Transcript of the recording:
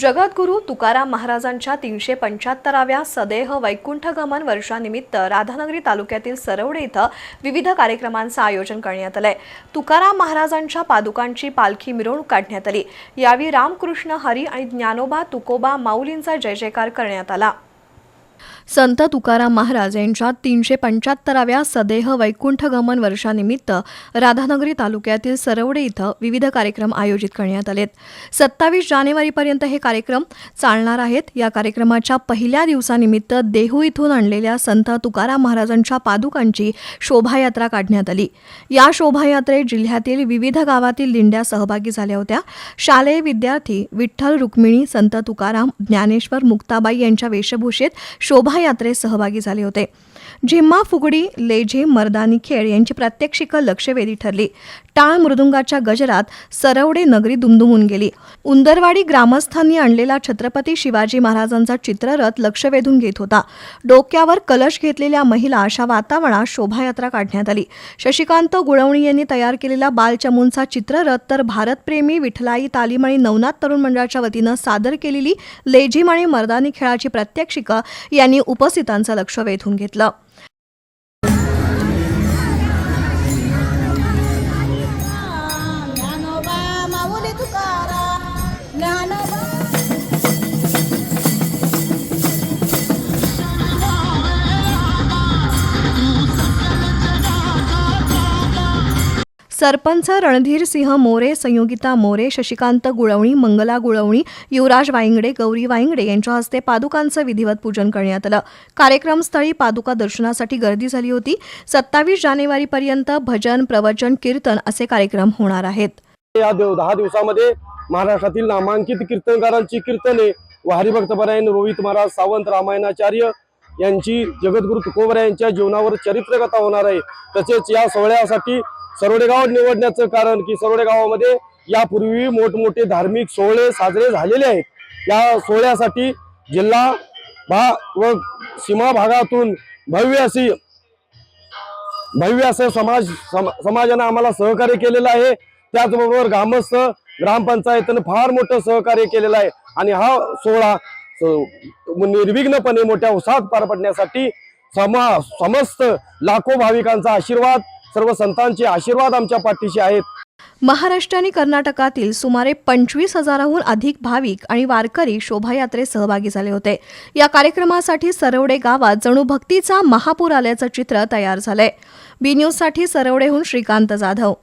जगद्गुरू तुकाराम महाराजांच्या तीनशे पंच्याहत्तराव्या सदेह वैकुंठगमन वर्षानिमित्त राधानगरी तालुक्यातील सरवडे इथं विविध कार्यक्रमांचं आयोजन करण्यात आलंय. तुकाराम महाराजांच्या पादुकांची पालखी मिरवणूक काढण्यात आली. यावेळी रामकृष्ण हरी आणि ज्ञानोबा तुकोबा माऊलींचा जय जयकार करण्यात आला. संत तुकाराम महाराज यांच्या तीनशे पंच्याहत्तराव्या सदेह वैकुंठगमन वर्षानिमित्त राधानगरी तालुक्यातील सरवडे इथं विविध कार्यक्रम आयोजित करण्यात आलेत. सत्तावीस जानेवारीपर्यंत हे कार्यक्रम चालणार आहेत. या कार्यक्रमाच्या पहिल्या दिवसानिमित्त देहू इथून आणलेल्या संत तुकाराम महाराजांच्या पादुकांची शोभायात्रा काढण्यात आली. या शोभायात्रेत जिल्ह्यातील विविध गावातील दिंड्या सहभागी झाल्या होत्या. शालेय विद्यार्थी विठ्ठल रुक्मिणी संत तुकाराम ज्ञानेश्वर मुक्ताबाई यांच्या वेशभूषेत शोभा शोभायात्रेत सहभागी झाले होते. झिम्मा फुगडी लेझे मर्दानी खेळ यांची प्रात्यक्षिकं लक्षवेधी ठरली. टाळ मृदुंगाच्या गजरात सरवडे नगरी दुमदुमून गेली. उंदरवाडी ग्रामस्थांनी आणलेला छत्रपती शिवाजी महाराजांचा चित्ररथ लक्ष वेधून घेत होता. डोक्यावर कलश घेतलेल्या महिला अशा वातावरणात शोभायात्रा काढण्यात आली. शशिकांत गुळवणी यांनी तयार केलेला बालचमूंचा चित्ररथ तर भारतप्रेमी विठलाई तालीम आणि नवनाथ तरुण मंडळाच्या वतीनं सादर केलेली लेझिम आणि मर्दानी खेळाची प्रात्यक्षिकं यांनी उपस्थितांचं लक्ष वेधून घेतलं. ज्ञानोबा सरपंच रणधीर सिंह मोरे संयोगिता मोरे शशिकांत गुळवणी मंगला गुळवणी युवराज वायंगडे गौरी वायंगडे यांच्या हस्ते पादुकांचं विधिवत पूजन करण्यात आलं. कार्यक्रमस्थळी पादुका दर्शनासाठी गर्दी झाली होती. सत्तावीस जानेवारीपर्यंत भजन प्रवचन कीर्तन असे कार्यक्रम होणार आहेत. या दहा दिवसामध्ये महाराष्ट्रातील नामांकित कीर्तनकारांची कीर्तने व हरिभक्तपरायण रोहित महाराज सावंत रामायणाचार्य यांची जगद्गुरु तुकोबरा यांच्या जीवनावर चरित्रकथा होणार आहे. तसेच या सोहळ्यासाठी सरोडेगाव निवडण्याचं कारण की सरोडे गावामध्ये यापूर्वी मोठमोठे धार्मिक सोहळे साजरे झालेले आहेत. या सोहळ्यासाठी जिल्हा भा व सीमा भागातून भव्य अशी भव्य असं समाज सम, समाजानं आम्हाला सहकार्य केलेलं आहे. त्याचबरोबर ग्रामस्थ ग्रामपंचायतीनं फार मोठं सहकार्य केलेलं आहे. आणि हा सोहळा निर्विघ्नपणे मोठ्या उत्साहात पार पडण्यासाठी समा समस्त लाखो भाविकांचा आशीर्वाद सर्व संतांचे आशीर्वाद आमच्या पाठीशी आहेत. महाराष्ट्र आणि कर्नाटकातील सुमारे पंचवीस हजाराहून अधिक भाविक आणि वारकरी शोभायात्रेत सहभागी झाले होते. या कार्यक्रमासाठी सरवडे गावात जणू भक्तीचा महापूर आल्याचं चित्र तयार झालंय. बी न्यूजसाठी सरवडेहून श्रीकांत जाधव.